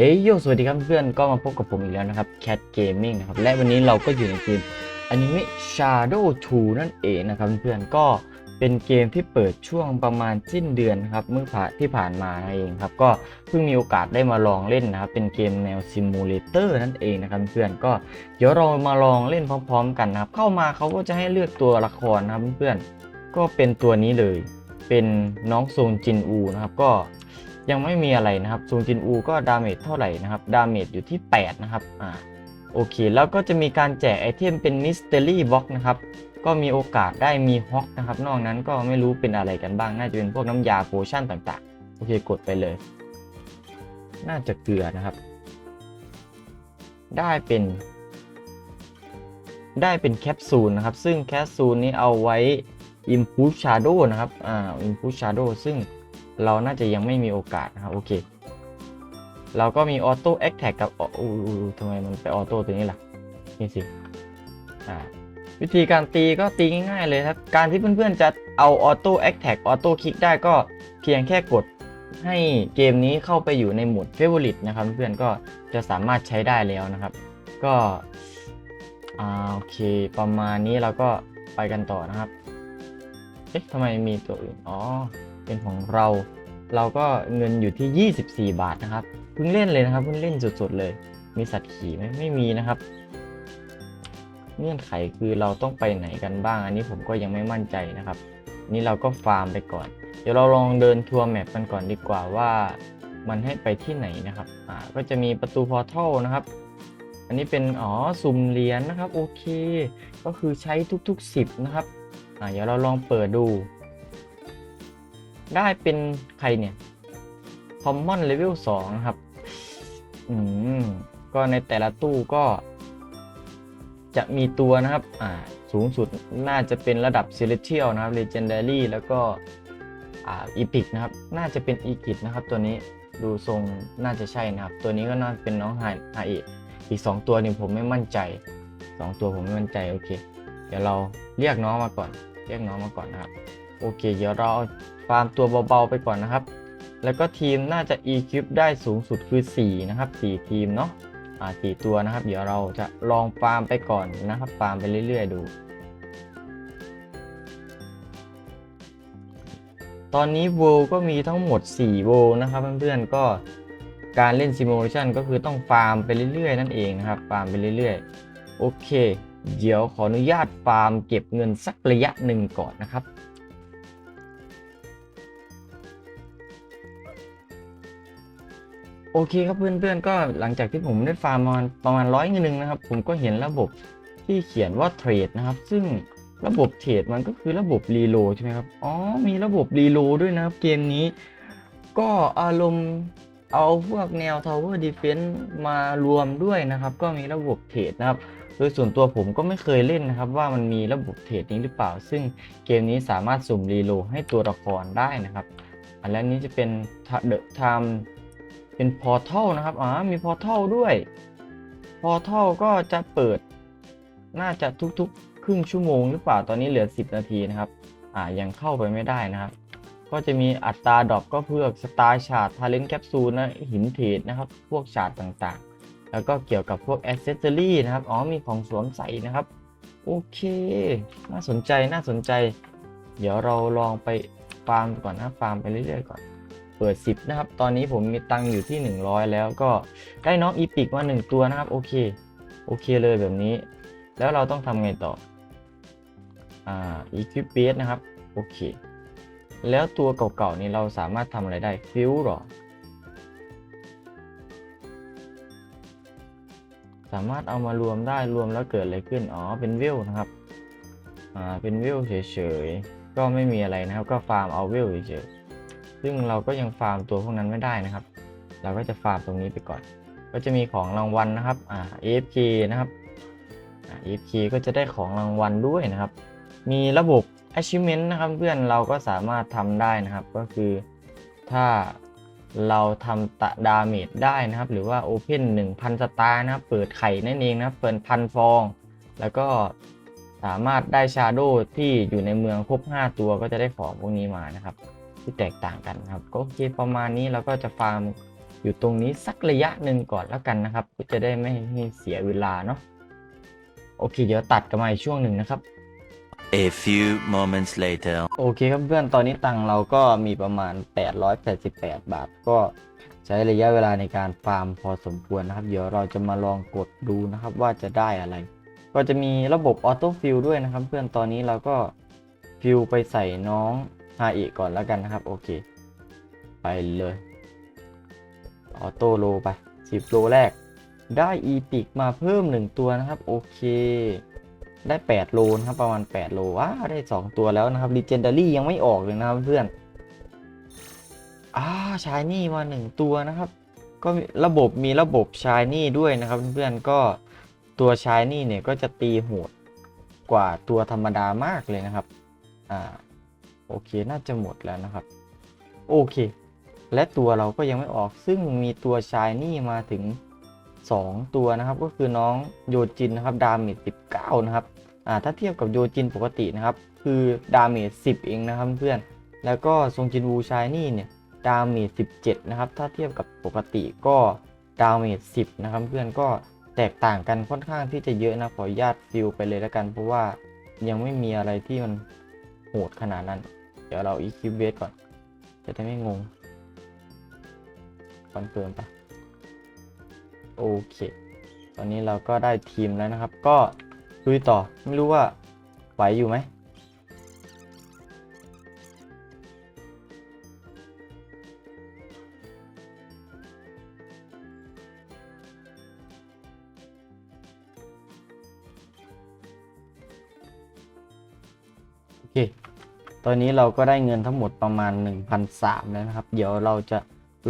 เฮ้ยโยสวัสดีครับเพื่อนก็มาพบกับผมอีกแล้วนะครับ Cat Gaming นะครับ และวันนี้เราก็อยู่ในเกม Anime Shadow 2 นั่นเองนะครับเพื่อนก็เป็นเกมที่เปิดช่วงประมาณสิ้นเดือนครับเมื่อผ่านที่ผ่านมานเองครับ ก็เพิ่งมีโอกาสได้มาลองเล่นนะครับ เป็นเกมแนวซิมูเลเตอร์นั่นเองนะครับเพื่อนก็เดี๋ยวเรามาลองเล่นพร้อม ๆ กันนะครับ เข้ามาเขาก็จะให้เลือกตัวละครนะครับเพื่อนก็เป็นตัวนี้เลย เป็นน้องซงจินอูนะครับ ก็ ยังไม่มีอะไรนะครับซูงจินอูก็ดาเมจเท่าไหร่นะครับดาเมจอยู่ที่ 8 นะครับอ่าโอเค แล้วก็จะมีการแจกไอเทมเป็นมิสเตอรี่บ็อกนะครับก็มีโอกาสได้มีฮอกนะครับ นอกนั้นก็ไม่รู้เป็นอะไรกันบ้าง น่าจะเป็นพวกน้ำยาโพชั่นต่างๆ โอเคกดไปเลย น่าจะเกลือนะครับ ได้เป็น ได้เป็นแคปซูลนะครับ ซึ่งแคปซูลนี้เอาไว้ Improve Shadow นะครับอ่า Improve Shadow ซึ่ง เราน่าจะยังไม่มีโอกาสนะครับ โอเค เราก็มีออโต้แอคแท็กกับออู้ทำไมมันไปออโต้ตัวนี้ล่ะ นี่สิอ่าวิธีการตีก็ตีง่ายๆเลยครับ การที่เพื่อนๆจะเอาออโต้แอคแท็กออโต้คลิกได้ก็เพียงแค่กดให้เกมนี้เข้าไปอยู่ในโหมดเฟเวอริตนะครับ เพื่อนๆก็จะสามารถใช้ได้แล้วนะครับ ก็อ่าโอเคประมาณนี้เราก็ไปกันต่อนะครับ เอ๊ะทำไมมีตัวอื่น อ๋อ เป็นของเรา เราก็เงินอยู่ที่ 24 บาทนะครับเพิ่งเล่นเลยนะครับเพิ่งเล่นสดๆเลย มีสัตว์ขี่ไหมไม่มีนะครับเงื่อนไขคือเราต้องไปไหนกันบ้าง อันนี้ผมก็ยังไม่มั่นใจนะครับ นี่เราก็ฟาร์มไปก่อน เดี๋ยวเราลองเดินทัวร์แมปกันก่อนดีกว่าว่ามันให้ไปที่ไหนนะครับอ่าก็จะมีประตูพอร์ทัลนะครับ อันนี้เป็นอ๋อสุ่มเหรียญนะครับโอเค ก็คือใช้ทุกๆ 10 นะครับอ่าเดี๋ยวเราลองเปิดดู ได้เป็นใครเนี่ย Common Level 2นะครับ อืม ก็ในแต่ละตู้ก็ จะมีตัวนะครับ อ่า สูงสุดน่าจะเป็นระดับ Celestial นะครับ Legendary แล้วก็ อ่า Epic นะครับ น่าจะเป็น e g i t นะครับ ตัวนี้ดูทรงน่าจะใช่นะครับ ตัวนี้ก็น่าเป็นน้องไฮไฮเอกอีก 2 ตัวนี่ผมไม่มั่นใจ 2 ตัวผมไม่มั่นใจ โอเค เดี๋ยวเราเรียกน้องมาก่อน เรียกน้องมาก่อนนะครับ โอเค เดี๋ยวเราฟาร์มตัวเบาๆไปก่อนนะครับ แล้วก็ทีมน่าจะ equip ได้สูงสุดคือ 4 นะครับ 4 ทีมเนาะอ่า4ตัวนะครับ เดี๋ยวเราจะลองฟาร์มไปก่อนนะครับฟาร์มไปเรื่อย ๆ ดูตอนนี้โวลก็มีทั้งหมด 4 โวลนะครับเพื่อนๆก็การเล่นซิมูเลชันก็คือต้องฟาร์มไปเรื่อยๆ นั่นเองนะครับฟาร์มไปเรื่อยๆ โอเค เดี๋ยวขออนุญาตฟาร์มเก็บเงินสักระยะหนึ่งก่อนนะครับ โอเคครับเพื่อนๆก็หลังจากที่ผมได้ฟาร์มประมาณประมาณร้อยเงินนึงนะครับ ผมก็เห็นระบบที่เขียนว่าเทรดนะครับ ซึ่งระบบเทรดมันก็คือระบบรีโลใช่ไหมครับ อ๋อ มีระบบรีโลด้วยนะครับ เกมนี้ ก็อารมณ์เอาพวกแนว Tower Defense มารวมด้วยนะครับ ก็มีระบบเทรดนะครับ โดยส่วนตัวผมก็ไม่เคยเล่นนะครับ ว่ามันมีระบบเทรดนี้หรือเปล่า ซึ่งเกมนี้สามารถสุ่มรีโลให้ตัวละครได้นะครับ อันแล้วนี้จะเป็นเดอะไทม์ เป็นพอร์ทัลนะครับอ๋อมีพอร์ทัลด้วยพอร์ทัลก็จะเปิด น่าจะทุกๆ ครึ่งชั่วโมงหรือเปล่าตอนนี้เหลือ 10 นาทีนะครับ อ่ายังเข้าไปไม่ได้นะครับ ก็จะมีอัตราดรอปก็เพื่อสตาร์ชาร์ดทาเลนต์แคปซูลนะหินเทรดนะครับ พวกชาร์ดต่างๆ แล้วก็เกี่ยวกับพวกอ c เซสซอรี่นะครับอ๋อมีของสวมใส่นะครับ โอเค น่าสนใจน่าสนใจ เดี๋ยวเราลองไปฟาร์มก่อนนะฟาร์มไปเรื่อยๆก่อน เปิด 10 นะครับ ตอนนี้ผมมีตังค์อยู่ที่ 100 แล้วก็ได้น้องอีพิกมา 1 ตัวนะครับ โอเค โอเคเลยแบบนี้ แล้วเราต้องทำไงต่อ อ่า equip base นะครับ โอเค แล้วตัวเก่าๆนี้เราสามารถทำอะไรได้ ฟิวหรอ สามารถเอามารวมได้รวมแล้วเกิดอะไรขึ้น อ๋อ เป็นเวนะครับ อ่า เป็นเวเฉยๆ ก็ไม่มีอะไรนะครับ ก็ฟาร์มเอาเวเฉยๆ ซึ่งเราก็ยังฟาร์มตัวพวกนั้นไม่ได้นะครับ เราก็จะฟาร์มตรงนี้ไปก่อน ก็จะมีของรางวัลนะครับอ่า AFK นะครับอ่า AFK ก็จะได้ของรางวัลด้วยนะครับ มีระบบ achievement นะครับเพื่อนเราก็สามารถทำได้นะครับ ก็คือถ้าเราทำตะดาเมจได้นะครับ หรือว่า Open 1,000 สตาร์นะครับ เปิดไข่นั่นเองนะครับ เปิดพันฟอง แล้วก็สามารถได้ชาโดที่อยู่ในเมืองครบ 5 ตัวก็จะได้ของพวกนี้มานะครับ ที่แตกต่างกันนะครับก็โอเคประมาณนี้เราก็จะฟาร์มอยู่ตรงนี้สักระยะหนึ่งก่อนแล้วกันนะครับก็จะได้ไม่ให้เสียเวลาเนาะโอเค เดี๋ยวตัดกันมาอีกช่วงหนึ่งนะครับ A few moments later. โอเคครับเพื่อนตอนนี้ตังค์เราก็มีประมาณ 888 บาท ก็ใช้ระยะเวลาในการฟาร์มพอสมควรนะครับ เดี๋ยวเราจะมาลองกดดูนะครับว่าจะได้อะไร ก็จะมีระบบออโต้ฟิลด้วยนะครับ เพื่อนตอนนี้เราก็ฟิลไปใส่น้อง ฮาอิก่อนแล้วกันนะครับ โอเค ไปเลย ออโต้โลไป 10 โลแรก ได้อีพิกมาเพิ่ม 1 ตัวนะครับ โอเค ได้ 8 โลนะครับ ประมาณ 8 โลว้าได้ 2 ตัวแล้วนะครับ Legendary ยังไม่ออกเลยนะครับเพื่อนอ่าชายนี่มา 1 ตัวนะครับ ก็ระบบมีระบบชายนี่ด้วยนะครับเพื่อนๆก็ตัวชายนี่เนี่ยก็จะตีโหดกว่าตัวธรรมดามากเลยนะครับ อ่า โอเคน่าจะหมดแล้วนะครับ โอเค และตัวเราก็ยังไม่ออกซึ่งมีตัวชายนี่มาถึง 2 ตัวนะครับ ก็คือน้องโยจินนะครับดาเมจ19 นะครับอ่าถ้าเทียบกับโยจินปกตินะครับ คือดาเมจ10 เองนะครับเพื่อนแล้วก็ซงจินวูชายนี่เนี่ยดาเมจ17 นะครับ ถ้าเทียบกับปกติก็ดาเมจ10 นะครับ เพื่อนก็แตกต่างกันค่อนข้างที่จะเยอะนะขออนุญาตฟิลไปเลยแล้วกัน เพราะว่ายังไม่มีอะไรที่มันโหดขนาดนั้น เดี๋ยวเราอีคิวเวสก่อน จะได้ไม่งงคอนเฟิร์มไปโอเค ตอนนี้เราก็ได้ทีมแล้วนะครับ ก็ลุยต่อ ไม่รู้ว่าไหวอยู่ไหมโอเค ตอนนี้เราก็ได้เงินทั้งหมดประมาณ 1,300แล้วนะครับ เดี๋ยวเราจะ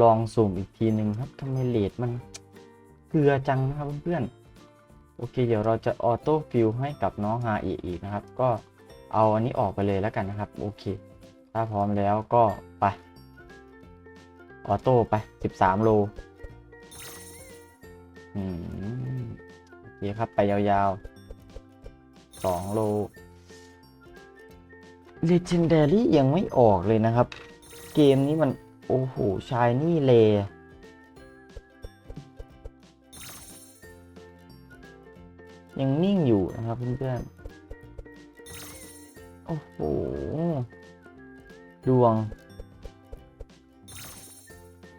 ลองสุ่มอีกทีหนึ่งครับทำไมเลทมันเกลือจังนะครับเพื่อนๆโอเค เดี๋ยวเราจะออโต้ฟิลให้กับน้องฮาอีอีกนะครับ ก็เอาอันนี้ออกไปเลยแล้วกันนะครับ โอเค ถ้าพร้อมแล้วก็ไปออโต้ไป 13 โลอืมโอเคครับไปยาวๆ 2 โล Legendary ยังไม่ออกเลยนะครับ เกมนี้มัน โอ้โหชายนี่เลยังนิ่งอยู่นะครับเพื่อนๆ โอ้โห ดวง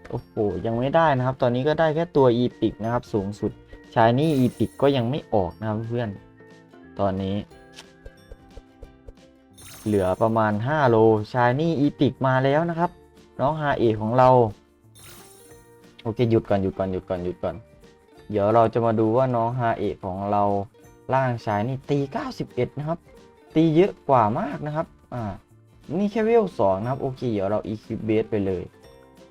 โอ้โห ยังไม่ได้นะครับ ตอนนี้ก็ได้แค่ตัวอีพิกนะครับ สูงสุด ชายนี่อีพิกก็ยังไม่ออกนะครับเพื่อน ตอนนี้ เหลือประมาณ 5 โล ชายนี่อีพิกมาแล้วนะครับ น้องฮาเอของเรา โอเค หยุดก่อนหยุดก่อนหยุดก่อนหยุดก่อน เดี๋ยวเราจะมาดูว่าน้องฮาเอของเราล่างชายนี่ตี 91 นะครับ ตีเยอะกว่ามากนะครับ อ่า นี่แค่เวลสองนะครับ โอเค เดี๋ยวเรา e q u i p base ไปเลย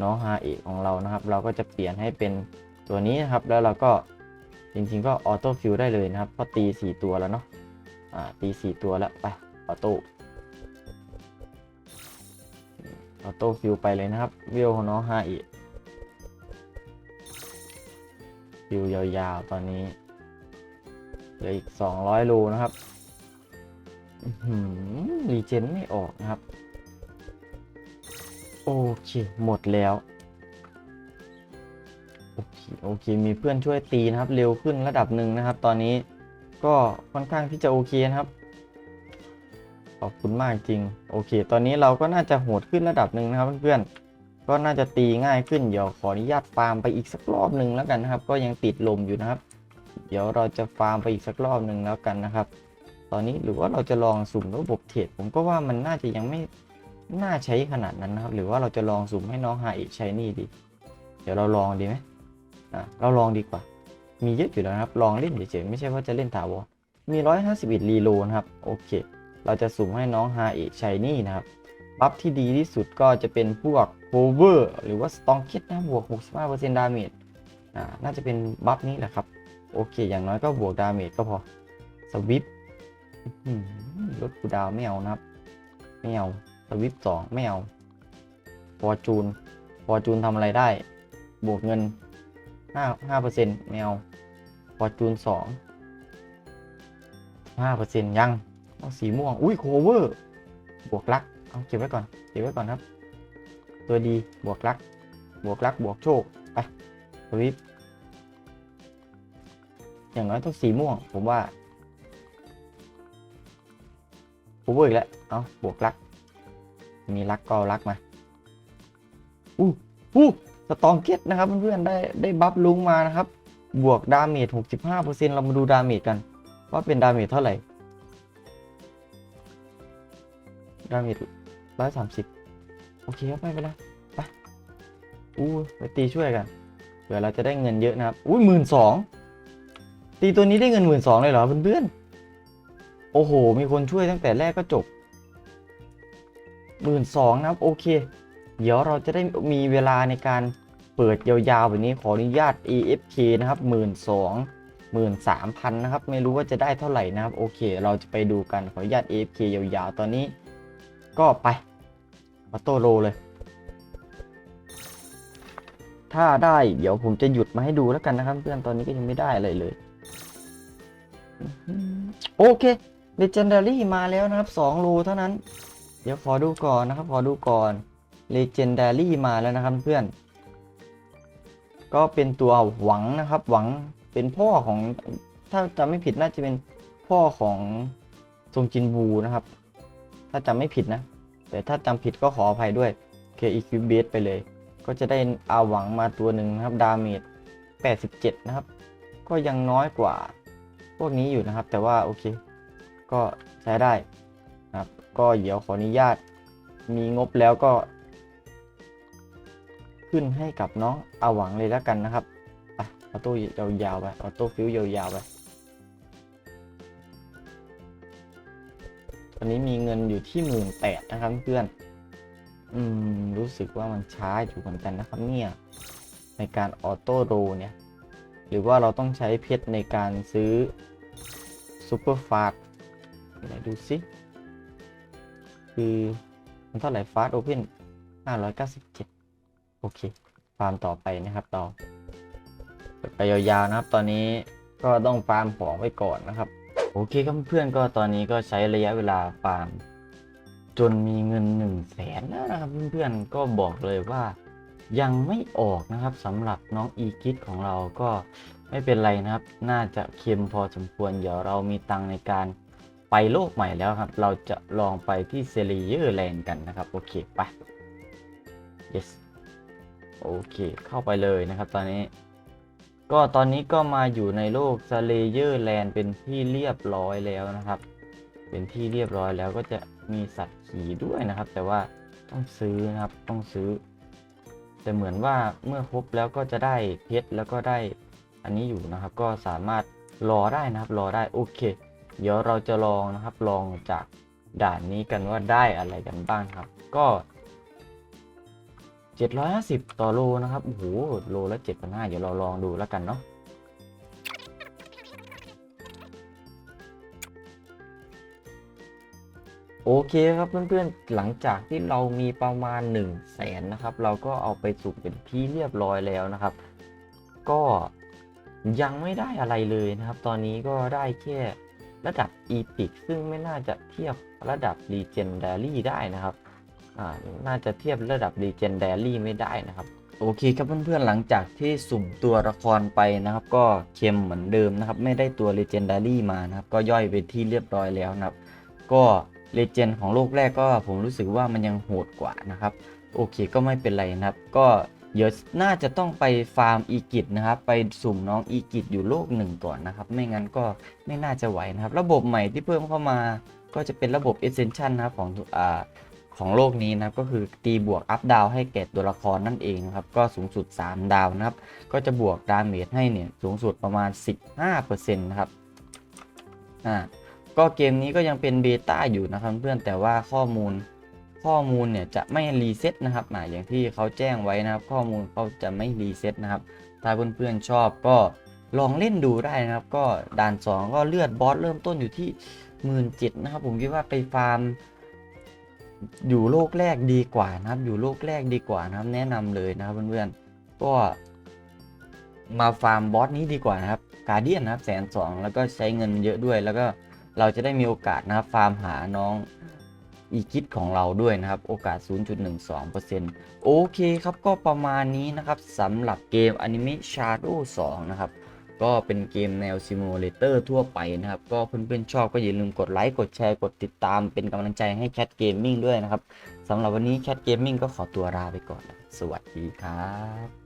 น้องฮาเอของเรานะครับ เราก็จะเปลี่ยนให้เป็นตัวนี้นะครับ แล้วเราก็จริงๆก็ออโต้ฟิลได้เลยนะครับเพราะตี 4 ตัวแล้วเนาะ อ่า ตี 4 ตัวแล้ว ไป ออโต้ ออโต้ฟิลไปเลยนะครับเวลของน้องฮาอะฟิวยาวๆ ตอนนี้เหลืออีก200โลนะครับรีเจนไม่ออกนะครับ โอเค หมดแล้ว โอเคโอเค มีเพื่อนช่วยตีนะครับ เร็วขึ้นระดับหนึ่งนะครับ ตอนนี้ก็ค่อนข้างที่จะโอเคนะครับ อบคุณมากจริง โอเค ตอนนี้เราก็น่าจะโหดขึ้นระดับหนึ่งนะครับเพื่อนๆ ก็น่าจะตีง่ายขึ้น เดี๋ยวขออนุญาตฟาร์มไปอีกสักรอบหนึ่งแล้วกันนะครับ ก็ยังติดลมอยู่นะครับ เดี๋ยวเราจะฟาร์มไปอีกสักรอบหนึ่งแล้วกันนะครับ ตอนนี้หรือว่าเราจะลองสุ่มระบบเทรดผมก็ว่ามันน่าจะยังไม่น่าใช้ขนาดนั้นนะครับ หรือว่าเราจะลองสุ่มให้น้องหาอีกใช้นี่ดี เดี๋ยวเราลองดีไหมอะเราลองดีกว่า มีเยอะอยู่แล้วนะครับ ลองเล่นเฉยๆไม่ใช่ว่าจะเล่นถาวรมี 151รีโลนะครับ โอเค เราจะสุ่มให้น้องฮาเอะใช้นี่นะครับ บัฟที่ดีที่สุดก็จะเป็นพวกโคเวอร์หรือว่าสตองคิดนะบวก 65%ดาเมจอ่าน่าจะเป็นบัฟนี้แหละครับ โอเค อย่างน้อยก็บวกดาเมจก็พอสวิปลดกูดาวไม่เอานะครับไม่เอาสวิปสองไม่เอาฟอร์จูนฟอร์จูนทำอะไรได้ บวกเงินห้าห้าเปอร์เซ็นต์ไม่เอาฟอร์จูนสองห้าเปอร์เซ็นต์ยัง ต้องสีม่วง อุ้ยโคเวอร์ บวกลัก เอาเก็บไว้ก่อน เก็บไว้ก่อนครับ ตัวดี บวกลัก บวกลัก บวกโชค ไปสวิปอย่างน้อยต้องสีม่วง ผมว่าผมเวิร์กแล้ว เอาบวกรัก มีรักก็เอารักมา อู้อู้สตองเก็ตนะครับเพื่อนๆ ได้ได้บัฟลุงมานะครับ บวกดาเมจ 65%เรามาดูดาเมจกัน ว่าเป็นดาเมจเท่าไหร่ ดาเมจ130โอเคครับไม่เป็นไรไปอู้ไปตีช่วยกันเผื่อเราจะได้เงินเยอะนะครับอุ้ยหมื่นสองตีตัวนี้ได้เงินหมื่นสองเลยเหรอเพื่อนๆโอ้โห มีคนช่วยตั้งแต่แรกก็จบหมื่นสองนะครับโอเค เดี๋ยวเราจะได้มีเวลาในการเปิดยาวๆแบบนี้ขออนุญาต AFK นะครับหมื่นสองหมื่นสามพันนะครับ ไม่รู้ว่าจะได้เท่าไหร่นะครับ โอเค เราจะไปดูกันขออนุญาต AFK ยาวๆ ตอนนี้ ก็ไปออโตโรเลย ถ้าได้เดี๋ยวผมจะหยุดมาให้ดูแล้วกันนะครับ เพื่อนตอนนี้ก็ยังไม่ได้อะไรเลยอื้อหือโอเค Legendary มาแล้วนะครับ2โลเท่านั้น เดี๋ยวขอดูก่อนนะครับ ขอดูก่อน Legendary มาแล้วนะครับเพื่อน ก็เป็นตัวหวังนะครับ หวังเป็นพ่อของถ้าจำไม่ผิดน่าจะเป็นพ่อของทรงจินบูนะครับ ถ้าจำไม่ผิดนะ แต่ถ้าจำผิดก็ขออภัยด้วยเคอีคิวเบสไปเลย ก็จะได้อาหวังมาตัวหนึ่งนะครับ ดาเมจ 87 นะครับ ก็ยังน้อยกว่าพวกนี้อยู่นะครับ แต่ว่าโอเค ก็ใช้ได้นะครับ ก็เดี๋ยวขออนุญาต มีงบแล้วก็ ขึ้นให้กับน้องอาหวังเลยแล้วกันนะครับออโต้ยาวๆไป ออโต้ฟิวยาวๆไป อนนี้มีเงินอยู่ที่หมื่นแปดนะครับเพื่อน อืม รู้สึกว่ามันช้าอยู่เหมือนกันนะครับเนี่ย ในการออโต้โรเนี่ย หรือว่าเราต้องใช้เพชรในการซื้อซูเปอร์ฟาสไหนดูสิคือมันเท่าไหร่ฟาสโอเพน597 โอเค ฟาร์มต่อไปนะครับต่อไปยาวๆนะครับ ตอนนี้ก็ต้องฟาร์มของไว้ก่อนนะครับ โอเคครับเพื่อนก็ตอนนี้ก็ใช้ระยะเวลาฟาร์มจนมีเงิน1นึ่งแสนแล้วนะครับเพื่อนๆก็บอกเลยว่ายังไม่ออกนะครับสำหรับน้องอีกิทของเราก็ไม่เป็นไรนะครับ น่าจะเค็มพอสมควรเดี๋ยวเรามีตังในการไปโลกใหม่แล้วครับ เราจะลองไปที่เซรีเยอร์แลนด์กันนะครับ โอเคไป yes โอเค เข้าไปเลยนะครับตอนนี้ ก็ตอนนี้ก็มาอยู่ในโลก Slayer Land เป็นที่เรียบร้อยแล้วนะครับ เป็นที่เรียบร้อยแล้วก็จะมีสัตว์ขี่ด้วยนะครับ แต่ว่าต้องซื้อนะครับต้องซื้อ แต่เหมือนว่าเมื่อครบแล้วก็จะได้เพชรแล้วก็ได้อันนี้อยู่นะครับ ก็สามารถรอได้นะครับ รอได้โอเค เดี๋ยวเราจะลองนะครับลองจากด่านนี้กันว่าได้อะไรกันบ้างครับ ก็ 750 ต่อโลนะครับ โอ้โห โลละ7,500เดี๋ยวเราลองดูแล้วกันเนาะ โอเคครับเพื่อนๆ หลังจากที่เรามีประมาณ 1 0 0 0 0แสนนะครับ เราก็เอาไปสุ่มเป็นที่เรียบร้อยแล้วนะครับ ก็ยังไม่ได้อะไรเลยนะครับ ตอนนี้ก็ได้แค่ระดับ Epic ซึ่งไม่น่าจะเทียบระดับ Legendary ได้นะครับ น่าจะเทียบระดับ Legendary ไม่ได้นะครับ โอเคครับเพื่อนๆหลังจากที่สุ่มตัวละครไปนะครับ ก็เค็มเหมือนเดิมนะครับ ไม่ได้ตัว Legendary มานะครับ ก็ย่อยไปที่เรียบร้อยแล้วนะครับ ก็เลเจนของโลกแรกก็ผมรู้สึกว่ามันยังโหดกว่านะครับ โอเคก็ไม่เป็นไรนะครับ ก็เดี๋ยวน่าจะต้องไปฟาร์มอีกิตนะครับ ไปสุ่มน้องอีกิตอยู่โลกหนึ่งก่อนนะครับ ไม่งั้นก็ไม่น่าจะไหวนะครับ ระบบใหม่ที่เพิ่มเข้ามาก็จะเป็นระบบ Ascension นะครับของอ่า ของโลกนี้นะครับก็คือตีบวกอัพดาวให้แก่ตัวละครนั่นเองนะครับก็สูงสุด 3 ดาวนะครับ ก็จะบวกดาเมจให้เนี่ยสูงสุดประมาณ 15%นะครับอ่าก็เกมนี้ก็ยังเป็นเบต้าอยู่นะครับเพื่อนแต่ว่าข้อมูลข้อมูลเนี่ยจะไม่รีเซ็ตนะครับอ่าอย่างที่เขาแจ้งไว้นะครับ ข้อมูลเขาจะไม่รีเซ็ตนะครับ ถ้าเพื่อนๆชอบก็ลองเล่นดูได้นะครับ ก็ด่าน 2 ก็เลือดบอสเริ่มต้นอยู่ที่หมื่นเนะครับผมคิดว่าไปฟาร์ม อยู่โลกแรกดีกว่านะครับ อยู่โลกแรกดีกว่านะครับ แนะนำเลยนะครับเพื่อนๆก็มาฟาร์มบอสนี้ดีกว่านะครับกาเดียนนะครับแสนสองแล้วก็ใช้เงินเยอะด้วย แล้วก็เราจะได้มีโอกาสนะครับฟาร์มหาน้องอีคิดของเราด้วยนะครับ โอกาส 0.12%โอเคครับก็ประมาณนี้นะครับสำหรับเกม Anime Shadow 2นะครับ ก็เป็นเกมแนวซิมูเลเตอร์ทั่วไปนะครับ ก็เพื่อนๆชอบก็อย่าลืมกดไลค์ กดแชร์ กดติดตามเป็นกำลังใจให้แคทเกมมิ่งด้วยนะครับสำหรับวันนี้แคทเกมมิ่งก็ขอตัวลาไปก่อน สวัสดีครับ